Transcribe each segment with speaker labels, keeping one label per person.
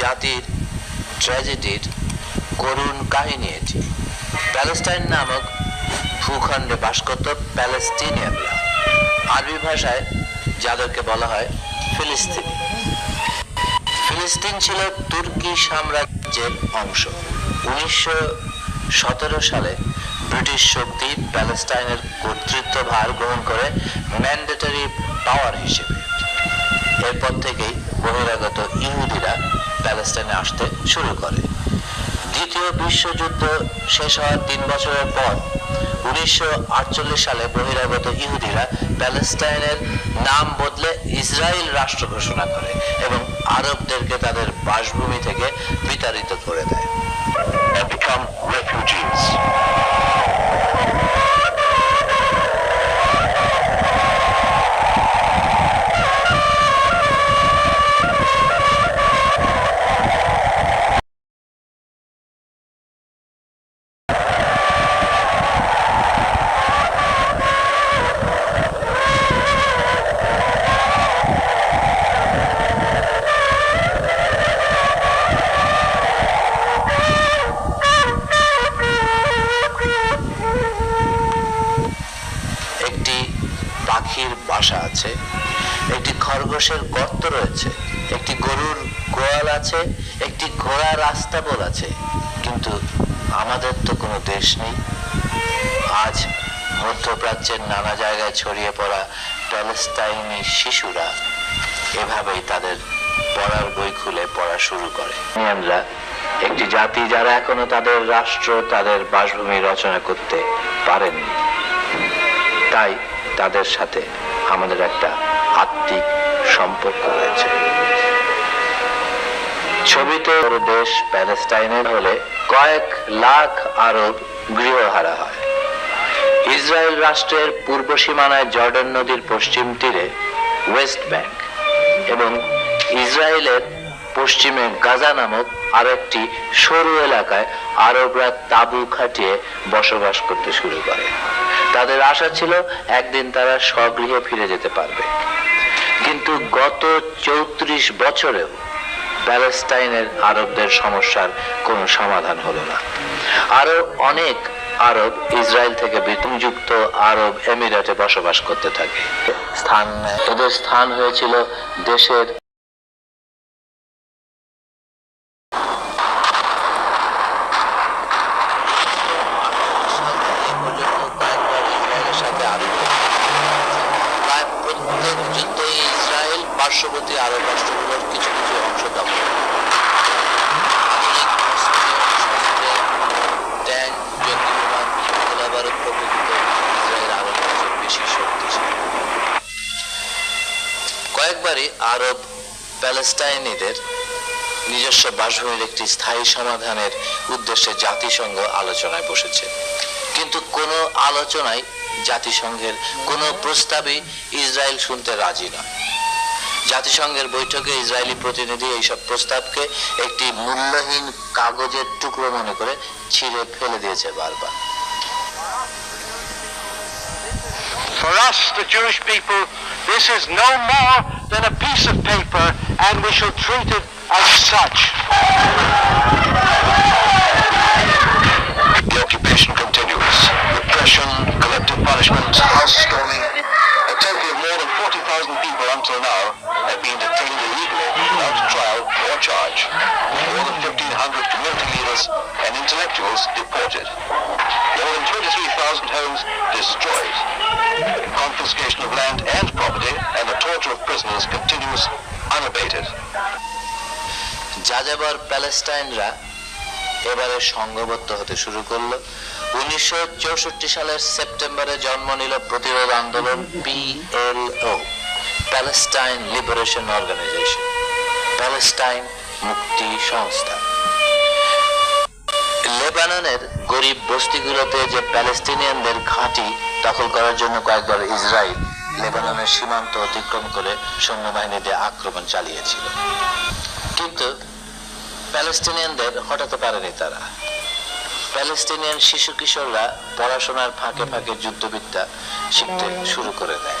Speaker 1: জাতির ট্র্যাজেডির করুণ কাহিনী এটি। প্যালেস্টাইন নামক ভূখণ্ডে বাস করত প্যালেস্টিনিয়ানরা। আরবি ভাষায় যাদেরকে বলা হয় ফিলিস্তিনি। ফিলিস্তিন ছিল তুর্কি সাম্রাজ্যের অংশ। উনিশশো সতেরো সালে ব্রিটিশ শক্তি প্যালেস্টাইনের কর্তৃত্বভার গ্রহণ করে ম্যান্ডেটরি পাওয়ার হিসেবে। এরপর থেকেই বহিরাগত ইহুদিরা প্যালেস্টাইনে আসতে শুরু করে। দ্বিতীয় বিশ্বযুদ্ধ শেষ হওয়ার তিন বছরের পর উনিশশো আটচল্লিশ সালে বহিরাগত ইহুদিরা প্যালেস্টাইনের নাম বদলে ইসরায়েল রাষ্ট্র ঘোষণা করে এবং আরবদেরকে তাদের বাসভূমি থেকে বিতাড়িত করে দেয়। আছে, একটি খরগোশের গর্ত রয়েছে, একটি গরুর গোয়াল আছে, একটি ঘোড়ার রাস্তাবল আছে, কিন্তু আমাদের তো কোনো দেশ নেই। আজ মধ্যপ্রাচ্যের নানা জায়গায় ছড়িয়ে পড়া প্যালেস্তাইনি শিশুরা এভাবেই তাদের পড়ার বই খুলে পড়া শুরু করে। ইউনিয়নরা একটি জাতি যারা এখনও তাদের রাষ্ট্র, তাদের বাসভূমি রচনা করতে পারেননি, তাই তাদের সাথে আমাদের একটা আত্মিক সম্পর্ক রয়েছে। ছবিতে দেশ প্যালেস্টাইনের হলে কয়েক লাখ আরব গৃহহারা হয়। ইসরায়েল রাষ্ট্রের পূর্ব সীমানায় জর্ডান নদীর পশ্চিম তীরে ওয়েস্ট ব্যাংক এবং ইসরায়েলের পশ্চিমে গাজা নামক আরেকটি সরু এলাকায় আরবরা তাঁবু খাটিয়ে বসবাস করতে শুরু করে। তাদের আশা ছিল একদিন তারা স্বগৃহে ফিরে যেতে পারবে। কিন্তু গত চৌত্রিশ বছরেও প্যালেস্টাইনের আরবদের সমস্যার কোনো সমাধান হলো না। আরও অনেক আরব ইসরায়েল থেকে বিতুমযুক্ত আরব এমিরেটে বসবাস করতে থাকে। স্থান এদের স্থান হয়েছিল দেশের আরব রাষ্ট্রগুলোর কিছু কিছু অংশ দখল কয়েকবারই আরব প্যালেস্টাইনিদের নিজস্ব বাসভূমির একটি স্থায়ী সমাধানের উদ্দেশ্যে জাতিসংঘ আলোচনায় বসেছে। কিন্তু কোনো আলোচনায় জাতিসংঘের কোনো প্রস্তাবই ইসরায়েল শুনতে রাজি নয়। জাতিসংঘের বৈঠকে ইসরায়েলি প্রতিনিধি এইসব প্রস্তাবকে একটি মূল্যহীন কাগজের টুকরো মনে করে ছিঁড়ে ফেলে দিয়েছে বারবার
Speaker 2: For us, the Jewish people, this is no more than a piece of paper, and we should treat it as such. The occupation continues. Repression, collective punishment, house storming. A total of more than 40,000 people until now been detained illegally without trial or charge. More than 1,500 community leaders and intellectuals deported. More than 23,000 homes destroyed. Confiscation of land and property and the torture of prisoners continues unabated.
Speaker 1: যাযাবর প্যালেস্টাইনরা এবারে সংঘবদ্ধ হতে শুরু করল উনিশশো সালের সেপ্টেম্বরে জন্ম নিল প্রতিরোধ আন্দোলন PLO Palestine Liberation Organization, Palestine মুক্তি সংস্থা। লেবাননের গরিব বস্তিগুলোতে যে প্যালেস্টিনিয়ানদের ঘাঁটি দখল করার জন্য কয়েকবার ইসরায়েল লেবাননের সীমান্ত অতিক্রম করে সৈন্যবাহিনী দিয়ে আক্রমণ চালিয়েছিল। কিন্তু প্যালেস্টিনিয়ানদের হটাতে পারেনি তারা। প্যালেস্টিনিয়ান শিশু কিশোররা পড়াশোনার ফাঁকে ফাঁকে যুদ্ধবিদ্যা শিখতে শুরু করে দেয়।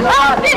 Speaker 3: Não,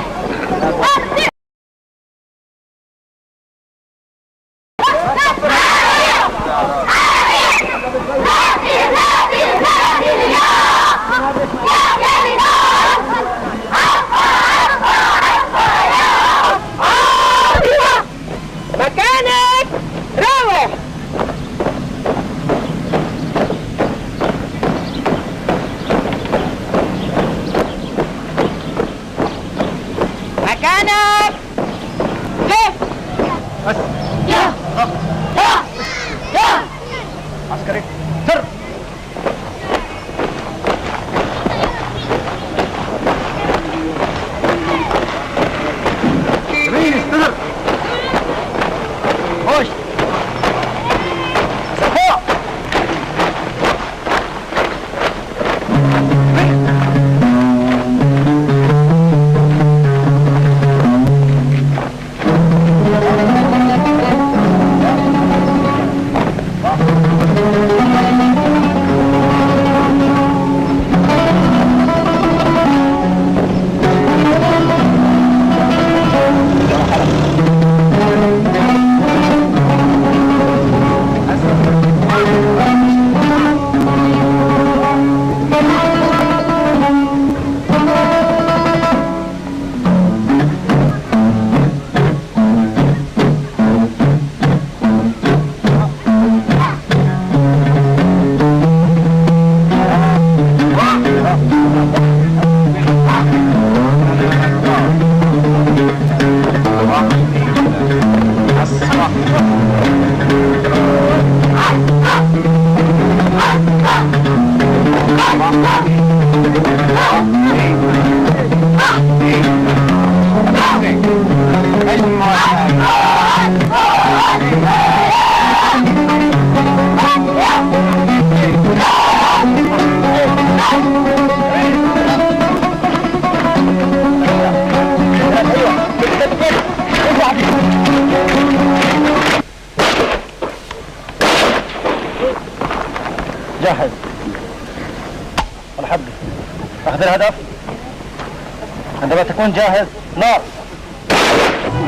Speaker 3: عندما تكون جاهز نار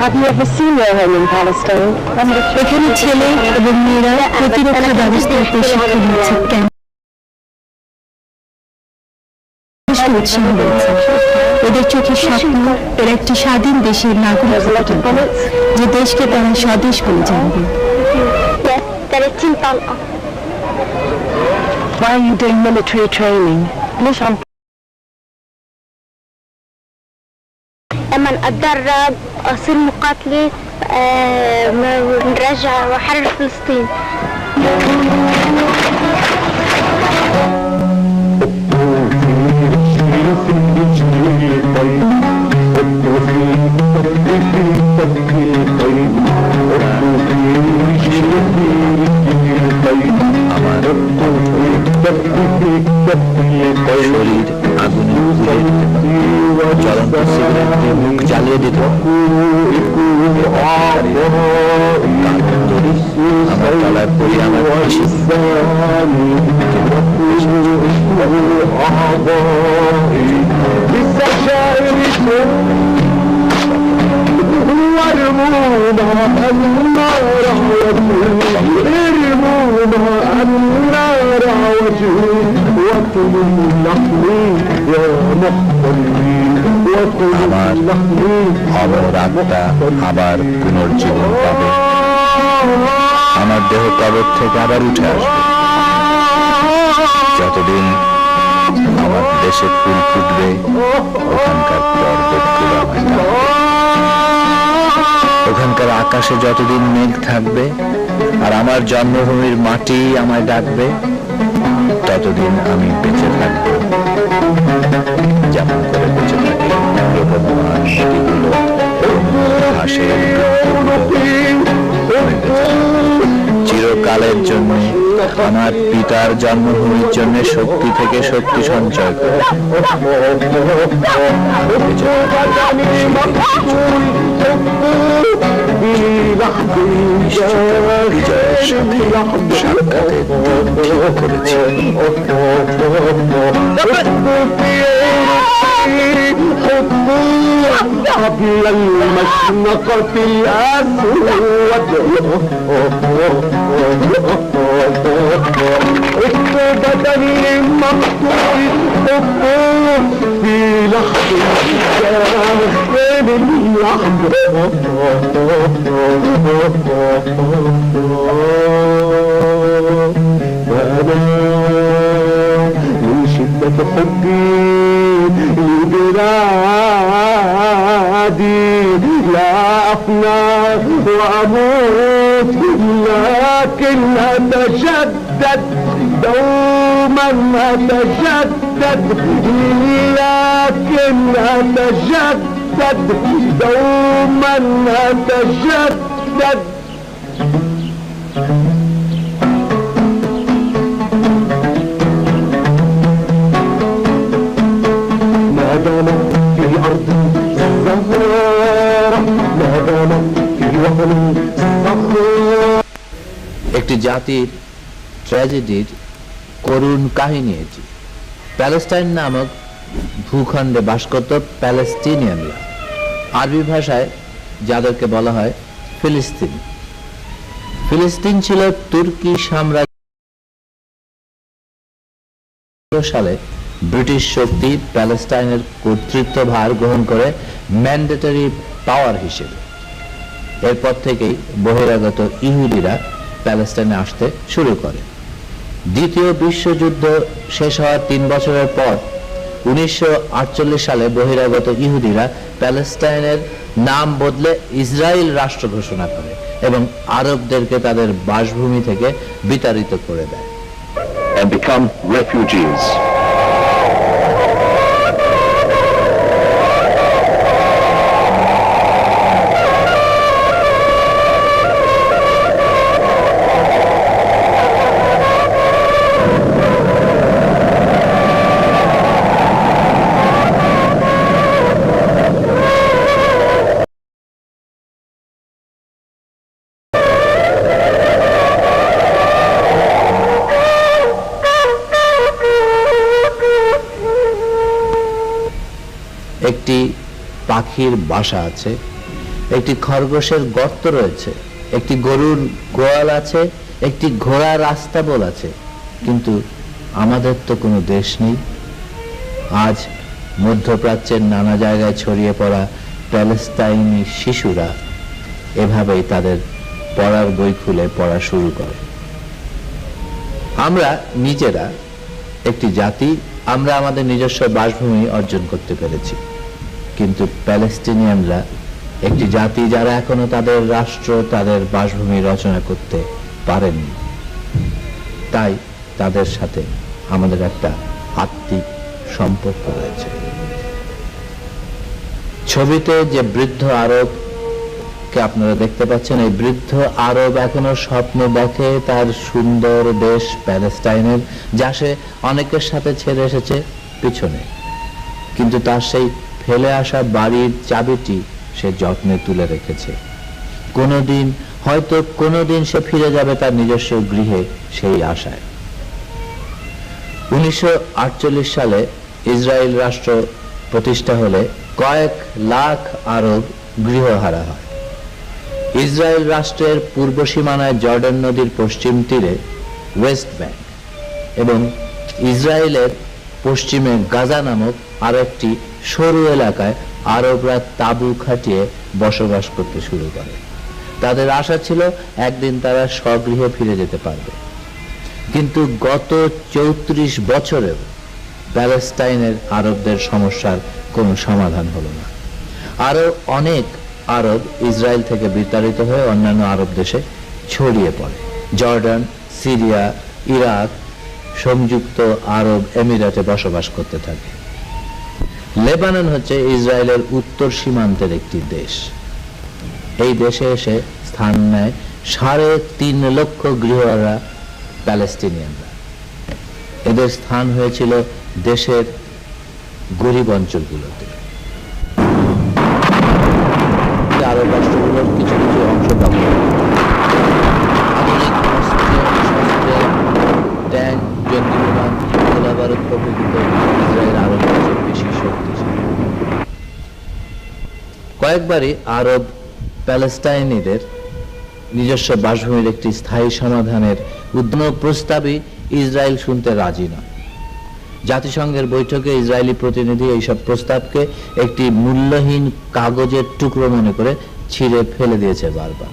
Speaker 4: Have you ever seen your home in Palestine? এখানে ছেলে এবং মেয়েরা প্রতিরক্ষা ব্যবস্থার প্রশিক্ষণ নিচ্ছে কেন যথেষ্ট উৎসাহ রয়েছে এদের চোখে স্বপ্ন এর একটি স্বাধীন দেশের নাগরিক হতে হবে, যে দেশকে তারা স্বদেশ বলে জানবে
Speaker 5: 30 طلقة
Speaker 4: Why are you doing military training?
Speaker 5: اما اتدرب اصير مقاتله نرجع آه، وحرر فلسطين.
Speaker 1: شريد عبد الوزير শরীর আগুনে পুড়ে দিতে পারে। জ্বলন্ত সিগারেট দিয়ে মুখ জ্বালিয়ে দিত আমার তলায় পড়ে আমার বেশি
Speaker 3: وارمونا النار ارمونا النار وجهي وكل لحمي يا محترمين وكل
Speaker 1: আমার
Speaker 3: لحمي
Speaker 1: অমর আত্মা আবার পুনর্জীবন পাবে আমার দেহ কবর থেকে আবার উঠে আসবে যতদিন আমার দেশে ফুল ফুটবে ওখানকার পর্বত গুলো আমায় ডাকবে। ওখানকার আকাশে যতদিন মেঘ থাকবে আর আমার জন্মভূমির মাটি আমায় ডাকবে, ততদিন আমি বেঁচে থাকব। যেমন করে বেঁচে থাকি চিরকালের জন্য আমার পিতার জন্মভূমির জন্য শক্তি থেকে শক্তি সঞ্চয় করে। حضني
Speaker 3: قبل المشنقة الأسود اكتبت لمقتول حبه في لحظة كان اللحظة فأنا من شدة حبي لكن تجدد لكن اتجدد دوما اتجدد ما دام في الأرض زهرة ما دام في الوطن زهرة.
Speaker 1: একটি জাতির ট্র্যাজেডির করুণ কাহিনী এটি। প্যালেস্টাইন নামক ভূখণ্ডে বাস করত প্যালেস্টিনিয়ানরা। আরবি ভাষায় যাদেরকে বলা হয় ফিলিস্তিন। ফিলিস্তিন ছিল তুর্কি সাম্রাজ্য সালে ব্রিটিশ শক্তি প্যালেস্টাইনের কর্তৃত্ব ভার গ্রহণ করে ম্যান্ডেটরি পাওয়ার হিসেবে। এরপর থেকেই বহিরাগত ইহুদিরা প্যালেস্টাইনে আসতে শুরু করে। দ্বিতীয় বিশ্বযুদ্ধ শেষ হওয়ার তিন বছরের পর উনিশশো আটচল্লিশ সালে বহিরাগত ইহুদিরা প্যালেস্টাইনের নাম বদলে ইসরায়েল রাষ্ট্র ঘোষণা করে এবং আরবদেরকে তাদের বাসভূমি থেকে বিতাড়িত করে দেয়
Speaker 2: become refugees.
Speaker 1: একটি পাখির বাসা আছে, একটি খরগোশের গর্ত রয়েছে, একটি গরুর গোয়াল আছে, একটি ঘোড়া রাস্তাবল আছে, কিন্তু আমাদের তো কোনো দেশ নেই। আজ মধ্যপ্রাচ্যের নানা জায়গায় ছড়িয়ে পড়া প্যালেস্তাইনি শিশুরা এভাবেই তাদের পড়ার বই খুলে পড়া শুরু করে। আমরা নিজেরা একটি জাতি, আমরা আমাদের নিজস্ব বাসভূমি অর্জন করতে পেরেছি। কিন্তু প্যালেস্টিনিয়ানরা একটি জাতি যারা এখনও তাদের রাষ্ট্র, তাদের বাসভূমি রচনা করতে পারেননি তাই তাদের সাথে আমাদের একটা আত্মিক সম্পর্ক রয়েছে। ছবিতে যে বৃদ্ধ আরব, কে আপনারা দেখতে পাচ্ছেন, এই বৃদ্ধ আরব এখনও স্বপ্ন দেখে তার সুন্দর দেশ প্যালেস্টাইনের, যা সে অনেকের সাথে ছেড়ে এসেছে পিছনে। কিন্তু তার সেই ফেলে আসা বাড়ির চাবিটি সে যত্নে তুলে রেখেছে। কোনোদিন, হয়তো কোনোদিন সে ফিরে যাবে তার নিজস্ব গৃহে সেই আশায়। উনিশশো সালে ইসরায়েল রাষ্ট্র প্রতিষ্ঠা হলে কয়েক লাখ আরব গৃহহারা হয়। ইসরায়েল রাষ্ট্রের পূর্ব সীমানায় জর্ডান নদীর পশ্চিম তীরে ওয়েস্ট ব্যাংক এবং ইসরায়েলের পশ্চিমে গাজা নামক আরও একটি সরু এলাকায় আরবরা তাঁবু খাটিয়ে বসবাস করতে শুরু করে। তাদের আশা ছিল একদিন তারা স্বগৃহে ফিরে যেতে পারবে। কিন্তু গত চৌত্রিশ বছরেও প্যালেস্টাইনের আরবদের সমস্যার কোনো সমাধান হলো না। আরও অনেক আরব ইসরায়েল থেকে বিতাড়িত হয়ে অন্যান্য আরব দেশে ছড়িয়ে পড়ে। জর্ডান, সিরিয়া, ইরাক, সংযুক্ত আরব এমিরাতে বসবাস করতে থাকে। লেবানন হচ্ছে ইসরায়েলের উত্তর সীমান্তের একটি দেশ। এই দেশে এসে স্থান নেয় সাড়ে তিন লক্ষ গৃহরা প্যালেস্টিনিয়ানরা। এদের স্থান হয়েছিল দেশের গরিব অঞ্চলগুলোতে আরব রাষ্ট্রগুলোর কিছু কিছু অংশ দখল করে। আধুনিক অস্ত্রে, শস্ত্রে, ট্যাঙ্ক জঙ্গি বিমান গোলাবারুদ প্রভৃতিতে ইসরায়েল আরব দেশের বেশি শক্তিশালী কয়েকবারই আরব প্যালেস্টাইনিদের নিজস্ব বাসভূমির একটি স্থায়ী সমাধানের উদ্যম প্রস্তাবই ইসরায়েল শুনতে রাজি নয় জাতিসংঘের বৈঠকে ইসরায়েলি প্রতিনিধি এইসব প্রস্তাবকে একটি মূল্যহীন কাগজের টুকরো মনে করে ছিঁড়ে ফেলে দিয়েছে বারবার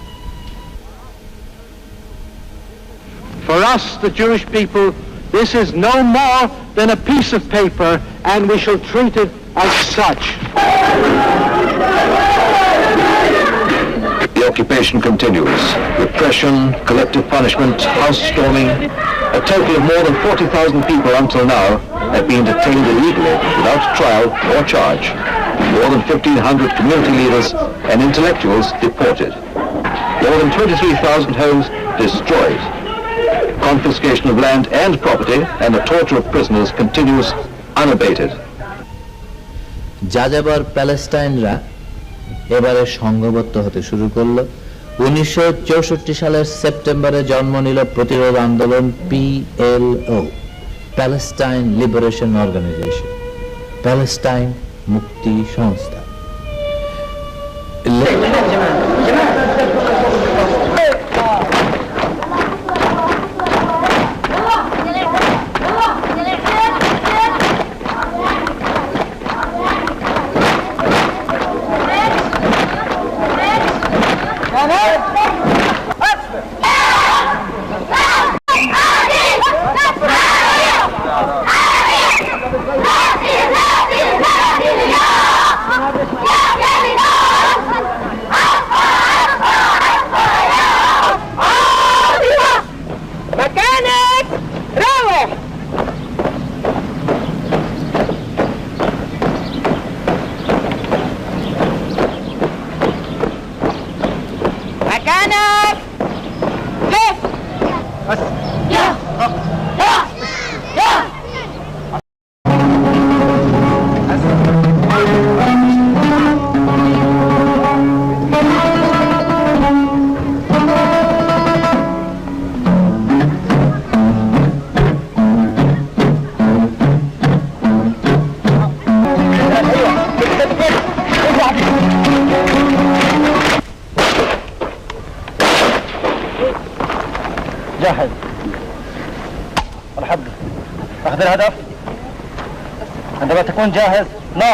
Speaker 6: For us, the Jewish people, this is no more than a piece of paper, and we shall treat it as such.
Speaker 2: The occupation continues. Repression, collective punishment, house storming. A total of more than 40,000 people until now have been detained illegally without trial or charge. More than 1,500 community leaders and intellectuals deported. More than 23,000 homes destroyed. Confiscation of land and property and the torture of prisoners continues unabated.
Speaker 1: যাযাবর প্যালেস্টাইনরা এবারে সংঘবদ্ধ হতে শুরু করল। উনিশশো চৌষট্টি সালের সেপ্টেম্বরে জন্ম নিল প্রতিরোধ আন্দোলন PLO Palestine Liberation Organization Palestine মুক্তি সংস্থা कौन ज़ाहिर ना।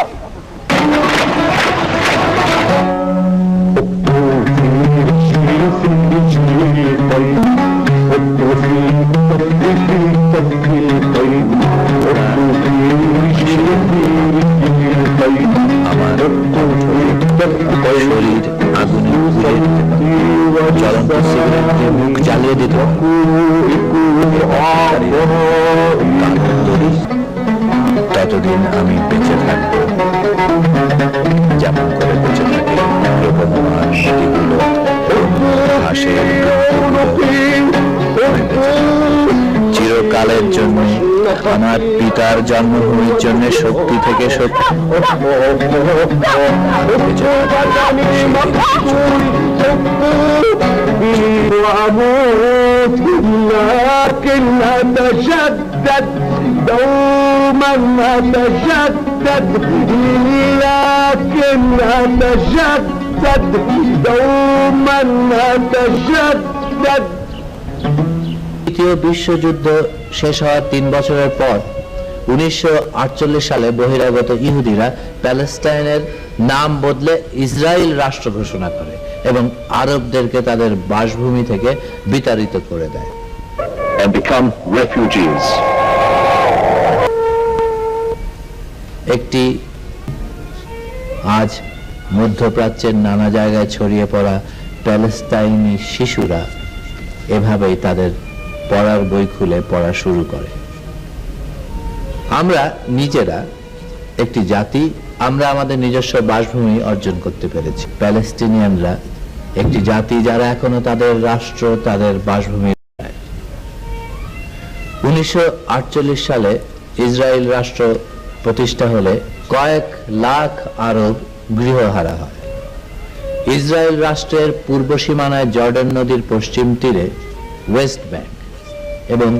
Speaker 1: পিতার জন্মভূমির জন্য শক্তি থেকে শক্তি বেঁচে থাকব।
Speaker 6: وأموت لكن أتشدد دوما أتشدد لكن أتشدد دوما أتشدد
Speaker 1: দ্বিতীয় বিশ্বযুদ্ধ শেষ হওয়ার তিন বছরের পর উনিশশো আটচল্লিশ সালে বহিরাগত ইহুদিরা প্যালেস্টাইনের নাম বদলে ইসরায়েল রাষ্ট্র ঘোষণা করে এবং আরবদেরকে তাদের বাসভূমি থেকে বিতাড়িত করে দেয়
Speaker 2: and become refugees.
Speaker 1: একটি আজ মধ্যপ্রাচ্যের নানা জায়গায় ছড়িয়ে পড়া প্যালেস্তাইনি শিশুরা এভাবেই তাদের পড়ার বই খুলে পড়া শুরু করে আমরা নিজেরা একটি জাতি, আমরা আমাদের নিজস্ব বাসভূমি অর্জন করতে পেরেছি। প্যালেস্টিনিয়ানরা একটি জাতি যারা এখনও তাদের রাষ্ট্র, তাদের বাসভূমি উনিশশো আটচল্লিশ সালে ইসরায়েল রাষ্ট্র প্রতিষ্ঠা হলে কয়েক লাখ আরব গৃহহারা হয়। ইসরায়েল রাষ্ট্রের পূর্ব সীমানায় জর্ডান নদীর পশ্চিম তীরে ওয়েস্ট ব্যাংক এবং